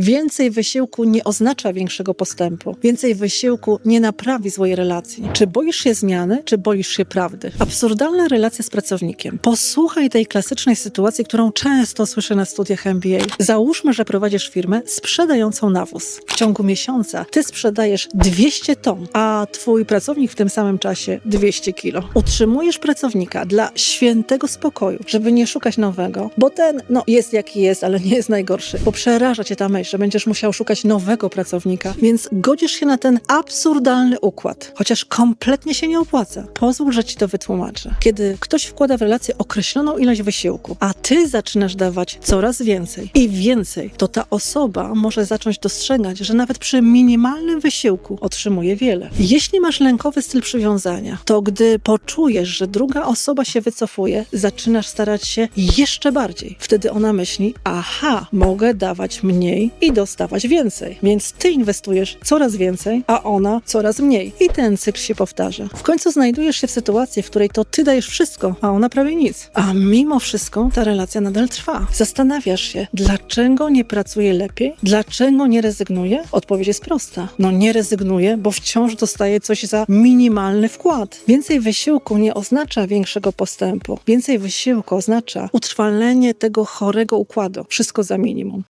Więcej wysiłku nie oznacza większego postępu. Więcej wysiłku nie naprawi złej relacji. Czy boisz się zmiany, czy boisz się prawdy? Absurdalna relacja z pracownikiem. Posłuchaj tej klasycznej sytuacji, którą często słyszę na studiach MBA. Załóżmy, że prowadzisz firmę sprzedającą nawóz. W ciągu miesiąca ty sprzedajesz 200 ton, a twój pracownik w tym samym czasie 200 kilo. Utrzymujesz pracownika dla świętego spokoju, żeby nie szukać nowego, bo ten no, jest jaki jest, ale nie jest najgorszy. Bo przeraża cię ta myśl, że będziesz musiał szukać nowego pracownika, więc godzisz się na ten absurdalny układ, chociaż kompletnie się nie opłaca. Pozwól, że ci to wytłumaczę. Kiedy ktoś wkłada w relację określoną ilość wysiłku, a ty zaczynasz dawać coraz więcej i więcej, to ta osoba może zacząć dostrzegać, że nawet przy minimalnym wysiłku otrzymuje wiele. Jeśli masz lękowy styl przywiązania, to gdy poczujesz, że druga osoba się wycofuje, zaczynasz starać się jeszcze bardziej. Wtedy ona myśli, aha, mogę dawać mniej i dostawać więcej. Więc ty inwestujesz coraz więcej, a ona coraz mniej. I ten cykl się powtarza. W końcu znajdujesz się w sytuacji, w której to ty dajesz wszystko, a ona prawie nic. A mimo wszystko ta relacja nadal trwa. Zastanawiasz się, dlaczego nie pracuje lepiej? Dlaczego nie rezygnuje? Odpowiedź jest prosta. No nie rezygnuje, bo wciąż dostaje coś za minimalny wkład. Więcej wysiłku nie oznacza większego postępu. Więcej wysiłku oznacza utrwalenie tego chorego układu. Wszystko za minimum.